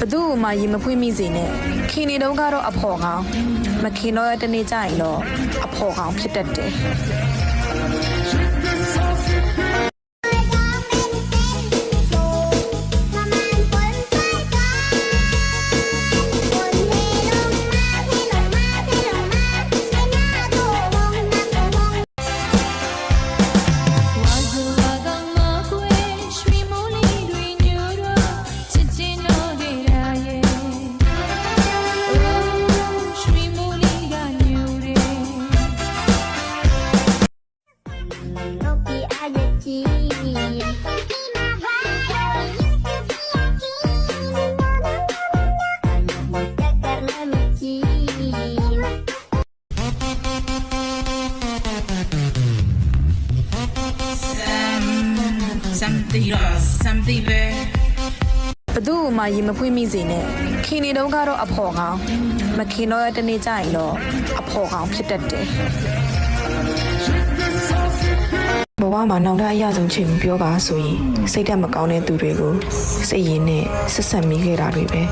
ဘသူ့မှရေမဖွင့်မိစေနဲ့ခင်နေတော့ကတော့အဖော်ကောင်မခင်တော့တနေ့ကျရင်တော့အဖော်ကောင်ဖြစ်တတ်တယ် something တော့ something ပဲဘသူ့မှရေမဖွင့်မိစေနဲ့ခင်နေတော့ကတော့အဖော်ကောင်မခင်တော့တနေ့ကျရင်တော့အဖော်ကောင်ဖြစ်တတ်တယ် ဘဝမှာနောက်ထပ်အရဆုံးချိန်ကိုပြောပါဆိုရင်စိတ်ဓာတ်မကောင်းတဲ့သူတွေကိုစိတ်ရင်းနဲ့ဆက်ဆက်မိခဲ့တာတွေပဲ